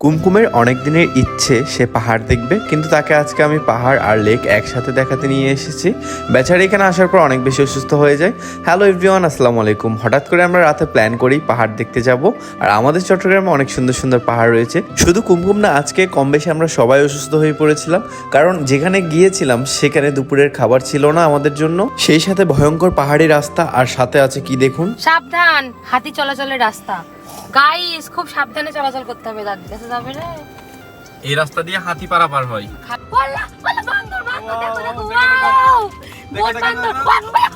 কুমকুমের অনেক দিনের ইচ্ছে, সে পাহাড় দেখবে, কিন্তু তাকে আজকে আমি পাহাড় আর লেক একসাথে দেখাতে নিয়ে এসেছি। বেচারি এখানে আসার পর অনেক বেশি অসুস্থ হয়ে যায়। হ্যালো এভরিওয়ান, আসসালামু আলাইকুম। হঠাৎ করে আমরা রাতে প্ল্যান করি পাহাড় দেখতে যাব, আর আমাদের চট্টগ্রামে অনেক সুন্দর সুন্দর পাহাড় রয়েছে। শুধু কুমকুম না, আজকে কম বেশি আমরা সবাই অসুস্থ হয়ে পড়েছিলাম, কারণ যেখানে গিয়েছিলাম, সেখানে দুপুরের খাবার ছিল না আমাদের জন্য। সেই সাথে ভয়ঙ্কর পাহাড়ি রাস্তা, আর সাথে আছে কি দেখুন? সাবধান, হাতি চলাচলের রাস্তা। গাইস খুব সাবধানে চলাচল করতে হবে দাদি। কাছে যাবে রে এই রাস্তা দিয়ে হাতি পারাপার হয়।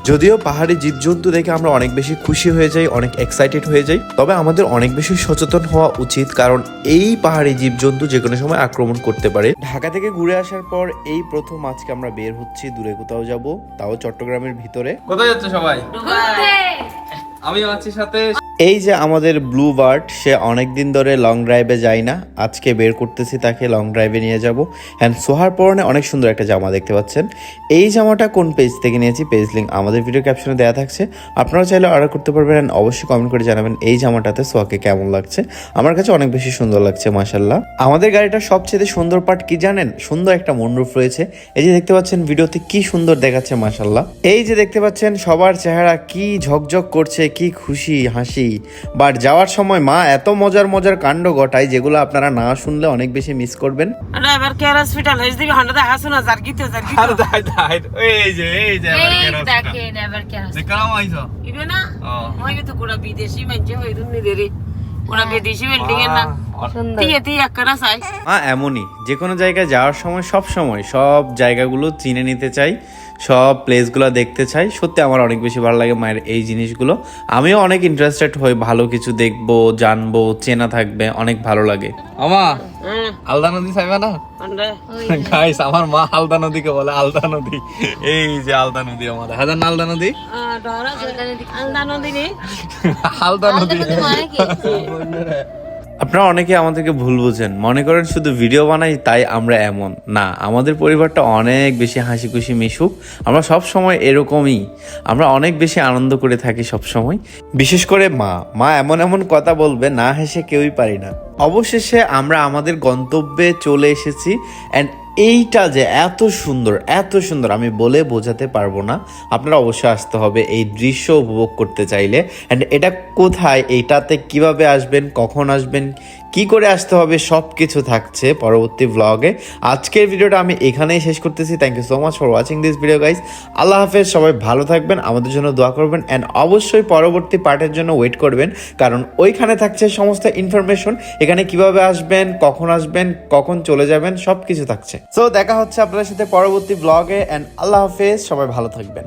যদিও পাহাড়ি জীবজন্তু দেখে আমরা অনেক বেশি খুশি হয়ে যাই অনেক এক্সাইটেড হয়ে যাই তবে আমাদের অনেক বেশি সচেতন হওয়া উচিত কারণ এই পাহাড়ি জীবজন্তু যে কোনো সময় আক্রমণ করতে পারে। ঢাকা থেকে ঘুরে আসার পর এই প্রথম আজকে আমরা বের হচ্ছি দূরে কোথাও যাব তাও চট্টগ্রামের ভিতরে। কোথায় যাচ্ছে সবাই? আমি আছি সাথে। এই যে আমাদের ব্লু বার্ড সে অনেক দিন ধরে লং ড্রাইভে যায় না। আজকে বের করতেছি তাকে লং ড্রাইভে নিয়ে যাব। হ্যান্ড সোহার পরনে অনেক সুন্দর একটা জামা দেখতে পাচ্ছেন। এই জামাটা কোন পেজ থেকে নিয়েছি? পেজ লিঙ্ক আমাদের ভিডিও ক্যাপশনে দেওয়া থাকছে। আপনারা চাইলে অর্ডার করতে পারবেন and অবশ্যই কমেন্ট করে জানাবেন এই জামাটাতে সোহাকে কেমন লাগছে। আমার কাছে অনেক বেশি সুন্দর লাগছে মাসাল্লাহ আমাদের গাড়িটার সবচেয়ে সুন্দর পার্ট কি জানেন? সুন্দর একটা মনরূপ রয়েছে। এই যে দেখতে পাচ্ছেন ভিডিওতে কি সুন্দর দেখাচ্ছে মাসাল্লাহ এই যে দেখতে পাচ্ছেন, সবার চেহারা কি ঝকঝক করছে, কি খুশি, হাসি। বাট যাওয়ার সময় মা এত মজার মজার কাণ্ড ঘটায় যেগুলো আপনারা না শুনলে অনেক বেশি মিস করবেন। এবার কেয়ার হসপিটাল হয়েছে দিবি হান্ডা দেখা শোনা যার গীতে যার গীতে আর দাই দাই এই যে এই যে এবার এই কেন এবার কে আসছে। দেখালাম আইছো ইবে না? মই তো কোড়া বিদেশি মানছে হই রুনি দেরি। কোড়া বিদেশি বিল্ডিং এর না। সুন্দর। তিয়ে তিয়ে একরা চাই। মা এমনই। যে কোনো জায়গায় যাওয়ার সময় সব সময় সব জায়গাগুলো চিনে নিতে চাই। সব প্লেসগুলো দেখতে চাই। সত্যি আমার অনেক বেশি ভালো লাগে মায়ের এই জিনিসগুলো। আমিও অনেক ইন্টারেস্টেড হই ভালো কিছু দেখব জানব চেনা থাকবে অনেক ভালো লাগে। আমা হ্যাঁ। আলদা নদী চাইবা না? গাইস আমার মা আলদা নদীকে বলে আলদা নদী। এই যে আলদা নদী আমাদের। হাজার না আলদা নদী? আলদা নদী আলদা নদী। মানে কি? আপনারা অনেকে আমাদেরকে ভুল বুঝেন। মনে করেন শুধু ভিডিও বানাই, তাই আমরা এমন। না, আমাদের পরিবারটা অনেক বেশি হাসি খুশি মিশুক। আমরা সব সময় এরকমই। আমরা অনেক বেশি আনন্দ করে থাকি সব সময়। বিশেষ করে মা। মা এমন এমন কথা বলবে, না হেসে কেউই পারি না। অবশেষে আমরা আমাদের গন্তব্যে চলে এসেছি। অ্যান্ড এইটা যে এত সুন্দর এত সুন্দর, আমি বলে বোঝাতে পারব না। আপনারা অবশ্যই আসতে হবে, এই দৃশ্য উপভোগ করতে চাইলে। অ্যান্ড এটা কোথায় এইটাতে কীভাবে আসবেন, কখন আসবেন, কি করে আসতে হবে সব কিছু থাকছে পরবর্তী ব্লগে আজকের ভিডিওটা আমি এখানেই শেষ করতেছি। Thank you so much for watching this video guys আল্লাহ হাফেজ, সবাই ভালো থাকবেন, আমাদের জন্য দোয়া করবেন। অ্যান্ড অবশ্যই পরবর্তী পার্টের জন্য ওয়েট করবেন, কারণ ওইখানে থাকছে সমস্ত ইনফরমেশন এখানে কীভাবে আসবেন, কখন আসবেন, কখন চলে যাবেন সব কিছু থাকছে। সো দেখা হচ্ছে আপনাদের সাথে পরবর্তী ব্লগে অ্যান্ড আল্লাহ হাফেজ, সবাই ভালো থাকবেন।